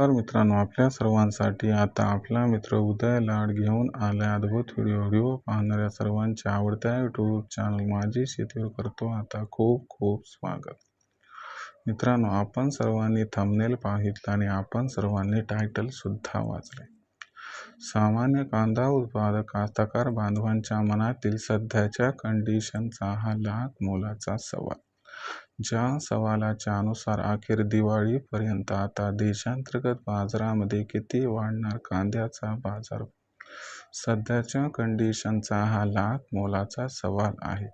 तर मित्रांनो आपल्या सर्वांसाठी आता आपला मित्र उदय लाड घेऊन आला अद्भुत व्हिडिओ व्हिडिओ पाहणाऱ्या सर्वांच्या आवडत्या यूट्यूब चॅनल माझी शेतीवर करतो आता खूप खूप स्वागत. मित्रांनो आपण सर्वांनी थंबनेल पाहितलं आणि आपण सर्वांनी टायटलसुद्धा वाचले सामान्य कांदा उत्पादक कास्तकार बांधवांच्या मनातील सध्याच्या कंडिशनचा हा लाख मोलाचा सवाल. ज्या सवालाच्या अनुसार अखेर दिवाळीपर्यंत आता देशांतर्गत बाजारामध्ये किती वाढणार कांद्याचा बाजार? सध्याच्या कंडिशनचा हा लाख मोलाचा सवाल आहे.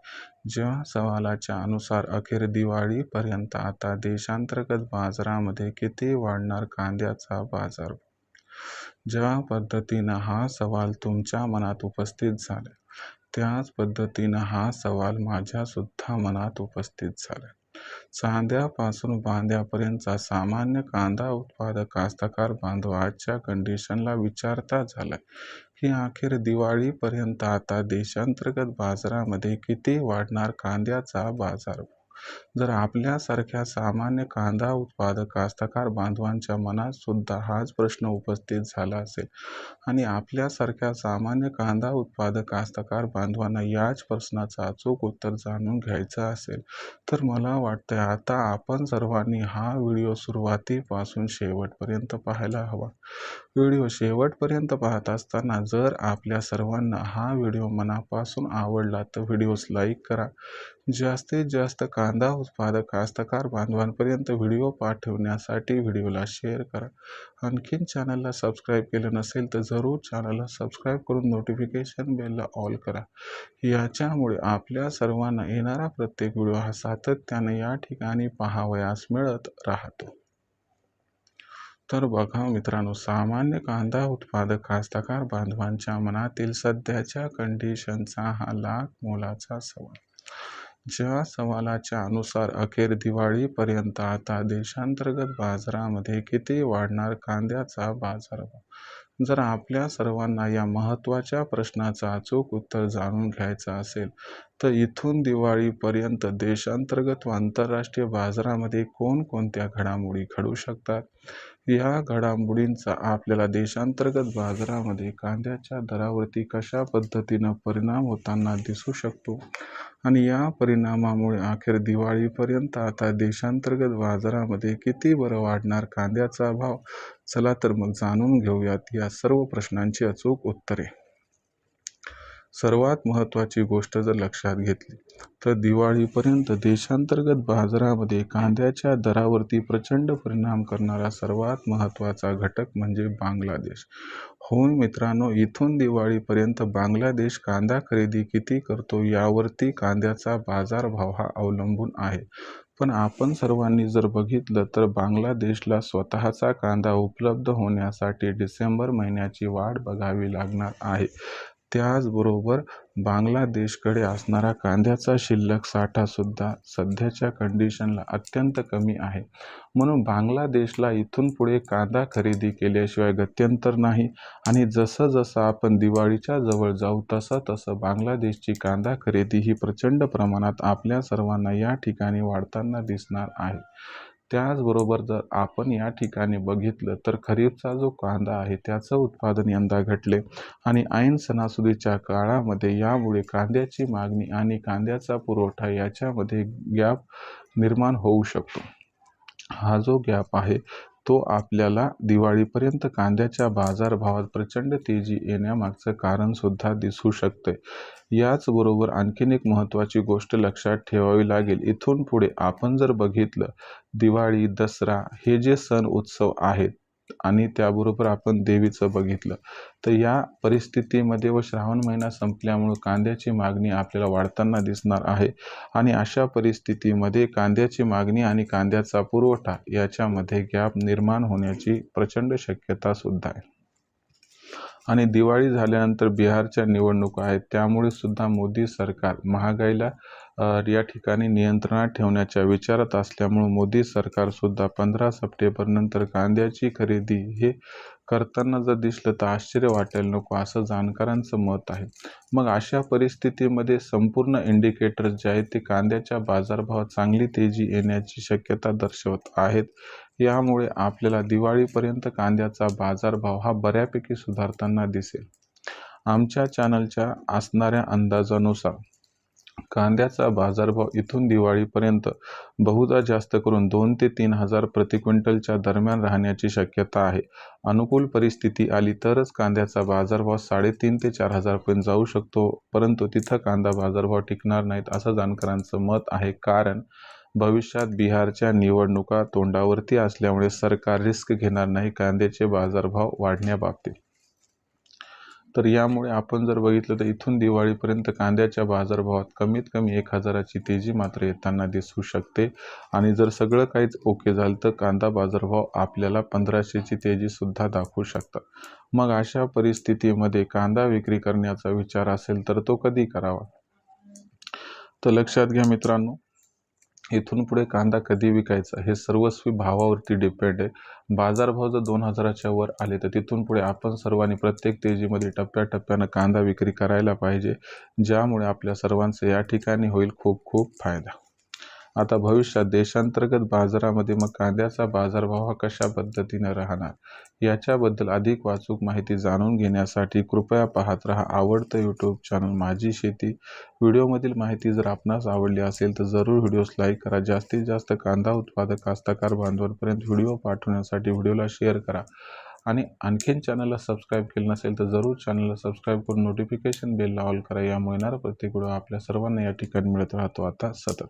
ज्या सवालाच्या अनुसार अखेर दिवाळीपर्यंत आता देशांतर्गत बाजारामध्ये किती वाढणार कांद्याचा बाजार? ज्या पद्धतीनं हा सवाल तुमच्या मनात उपस्थित झाला त्याच पद्धतीनं हा सवाल माझ्यासुद्धा मनात उपस्थित झाला. चांद्यापासून बांध्यापर्यंतचा सामान्य कांदा उत्पादक कास्तकार बांधव आजच्या कंडिशनला विचारता झाला की अखेर दिवाळीपर्यंत आता देशांतर्गत बाजारामध्ये किती वाढणार कांद्याचा बाजार? जर आपल्यासारख्या सामान्य कांदा उत्पादक कास्तकार बांधवांच्या मनात सुद्धा हाच प्रश्न उपस्थित झाला असेल आणि आपल्यासारख्या सामान्य कांदा उत्पादक कास्तकार बांधवांना याच प्रश्नाचं अचूक उत्तर जाणून घ्यायचं असेल तर मला वाटतं आता आपण सर्वांनी हा व्हिडिओ सुरुवातीपासून शेवटपर्यंत पाहायला हवा. व्हिडिओ शेवटपर्यंत पाहत असताना जर आपल्या सर्वांना हा व्हिडिओ मनापासून आवडला तर व्हिडिओस लाईक करा. जास्तीत जास्त कांदा उत्पादक कास्तकार बांधवांपर्यंत व्हिडिओ पाठवण्यासाठी व्हिडिओला शेअर करा. आणखीन चॅनलला सबस्क्राईब केलं नसेल तर जरूर चॅनलला सबस्क्राईब करून नोटिफिकेशन बेलला ऑल करा. याच्यामुळे आपल्या सर्वांना येणारा प्रत्येक व्हिडिओ हा सातत्याने या ठिकाणी पाहावयास मिळत राहतो. तर बघा मित्रांनो सामान्य कांदा उत्पादक कास्तकार बांधवांच्या मनातील सध्याच्या कंडिशनचा हा लाख मोलाचा सवाल. ज्या सवालाच्या अनुसार अखेर दिवाळीपर्यंत आता देशांतर्गत बाजारामध्ये किती वाढणार कांद्याचा बाजारभाव जर आपल्या सर्वांना या महत्त्वाच्या प्रश्नाचं अचूक उत्तर जाणून घ्यायचं असेल तर इथून दिवाळीपर्यंत देशांतर्गत व आंतरराष्ट्रीय बाजारामध्ये कोणकोणत्या घडामोडी घडू शकतात? या घडामोडींचा आपल्याला देशांतर्गत बाजारामध्ये कांद्याच्या दरावरती कशा पद्धतीनं परिणाम होताना दिसू शकतो? आणि या परिणामामुळे अखेर दिवाळीपर्यंत आता देशांतर्गत बाजारामध्ये किती बरं वाढणार कांद्याचा भाव? चला तर मग जाणून घेऊयात या सर्व प्रश्नांची अचूक उत्तरे. सर्वात महत्त्वाची गोष्ट जर लक्षात घेतली तर दिवाळीपर्यंत देशांतर्गत बाजारामध्ये कांद्याच्या दरावरती प्रचंड परिणाम करणारा सर्वात महत्त्वाचा घटक म्हणजे बांगलादेश. हो मित्रांनो इथून दिवाळीपर्यंत बांगलादेश कांदा खरेदी किती करतो यावरती कांद्याचा बाजारभाव हा अवलंबून आहे. पण आपण सर्वांनी जर बघितलं तर बांगलादेशला स्वतःचा कांदा उपलब्ध होण्यासाठी डिसेंबर महिन्याची वाट बघावी लागणार आहे. त्याचबरोबर बांगलादेशकडे असणारा कांद्याचा शिल्लक साठासुद्धा सध्याच्या कंडिशनला अत्यंत कमी आहे. म्हणून बांगलादेशला इथून पुढे कांदा खरेदी केल्याशिवाय गत्यंतर नाही आणि जसं जसं आपण दिवाळीच्या जवळ जाऊ तसं तसं बांगलादेशची कांदा खरेदी ही प्रचंड प्रमाणात आपल्या सर्वांना या ठिकाणी वाढताना दिसणार आहे. त्याचबरोबर जर आपण या ठिकाणी बघितलं तर खरीपचा जो कांदा आहे त्याचं उत्पादन यंदा घटले. आणि ऐन सणासुदीच्या काळामध्ये यामुळे कांद्याची मागणी आणि कांद्याचा पुरवठा याच्यामध्ये गॅप निर्माण होऊ शकतो. हा जो गॅप आहे तो आपल्याला दिवाळीपर्यंत कांद्याच्या बाजारभावात प्रचंड तेजी येण्यामागचं कारणसुद्धा दिसू शकते याचबरोबर आणखीन एक महत्त्वाची गोष्ट लक्षात ठेवावी लागेल. इथून पुढे आपण जर बघितलं दिवाळी दसरा हे जे सण उत्सव आहेत आणि त्याबरोबर आपण देवीचं बघितलं. तर या परिस्थितीमध्ये व श्रावण महिना संपल्यामुळं कांद्याची मागणी आपल्याला वाढताना दिसणार आहे. आणि अशा परिस्थितीमध्ये कांद्याची मागणी आणि कांद्याचा पुरवठा याच्यामध्ये गॅप निर्माण होण्याची प्रचंड शक्यता सुद्धा आहे. आणि दिवाळी झाल्यानंतर बिहारच्या निवडणुका आहेत त्यामुळे सुद्धा मोदी सरकार महागाईला या ठिकाणी नियंत्रणात ठेवण्याच्या विचारात असल्यामुळे मोदी सरकारसुद्धा पंधरा सप्टेंबरनंतर कांद्याची खरेदी हे करताना जर दिसलं तर आश्चर्य वाटायला नको असं जाणकारांचं मत आहे. मग अशा परिस्थितीमध्ये संपूर्ण इंडिकेटर्स जे आहेत ते कांद्याच्या बाजारभावात चांगली तेजी येण्याची शक्यता दर्शवत आहेत. यामुळे आपल्याला दिवाळीपर्यंत कांद्याचा बाजारभाव हा बऱ्यापैकी सुधारताना दिसेल. आमच्या चॅनलच्या असणाऱ्या अंदाजानुसार कांद्याचा बाजारभाव इथून दिवाळीपर्यंत बहुधा जास्त करून दोन ते तीन हजार प्रति क्विंटलच्या दरम्यान राहण्याची शक्यता आहे. अनुकूल परिस्थिती आली तरच कांद्याचा बाजारभाव साडेतीन ते चार हजारपर्यंत जाऊ शकतो परंतु तिथं कांदा बाजारभाव टिकणार नाहीत असं जाणकारांचं मत आहे. कारण भविष्यात बिहारच्या निवडणुका तोंडावरती असल्यामुळे सरकार रिस्क घेणार नाही कांद्याचे बाजारभाव वाढण्याबाबतीत. तर यामुळे आपण जर बघितलं तर इथून दिवाळीपर्यंत कांद्याच्या बाजारभावात कमीत कमी एक हजाराची तेजी मात्र येताना दिसू शकते. आणि जर सगळं काहीच ओके झालं तर कांदा बाजारभाव आपल्याला पंधराशेची तेजीसुद्धा दाखवू शकतात. मग अशा परिस्थितीमध्ये कांदा विक्री करण्याचा विचार असेल तर तो कधी करावा? तर लक्षात घ्या मित्रांनो इथून पुढे कांदा कधी विकायचा हे सर्वस्वी भावावरती डिपेंड आहे. बाजारभाव जर दोन हजाराच्या वर आले तर तिथून पुढे आपण सर्वांनी प्रत्येक तेजीमध्ये टप्प्याटप्प्यानं कांदा विक्री करायला पाहिजे. ज्यामुळे आपल्या सर्वांचे या ठिकाणी होईल खूप खूप फायदा. आता भविष्यात देशांतर्गत बाजारामध्ये मग कांद्याचा बाजारभाव हा कशा पद्धतीने राहणार? याच्याबद्दल अधिक वाचूक माहिती जाणून घेण्यासाठी कृपया पाहत रहा आवडतं यूट्यूब चॅनल माझी शेती. व्हिडिओमधील माहिती जर आपणास आवडली असेल तर जरूर व्हिडिओस लाईक करा. जास्तीत जास्त कांदा उत्पादक कास्तकार बांधवांपर्यंत व्हिडिओ पाठवण्यासाठी व्हिडिओला शेअर करा. आणि आणखीन चॅनलला सबस्क्राईब केलं नसेल तर जरूर चॅनलला सबस्क्राईब करून नोटिफिकेशन बेलला ऑल करा. यामुळे येणारा प्रत्येक व्हिडिओ आपल्या सर्वांना या ठिकाणी मिळत राहतो. आता सतत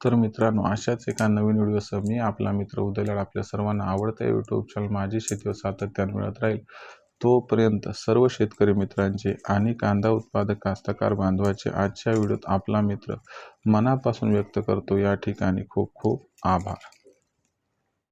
तर मित्रांनो अशाच एका नवीन व्हिडिओसह मी आपला मित्र उदयलाड आपल्या सर्वांना आवडत्या यूट्यूब चॅनल माझी शेतीवर सातत्याने मिळत राहील. तोपर्यंत सर्व शेतकरी मित्रांचे आणि कांदा उत्पादक कास्तकार बांधवाचे आजच्या व्हिडिओत आपला मित्र मनापासून व्यक्त करतो. या ठिकाणी खूप खूप आभार.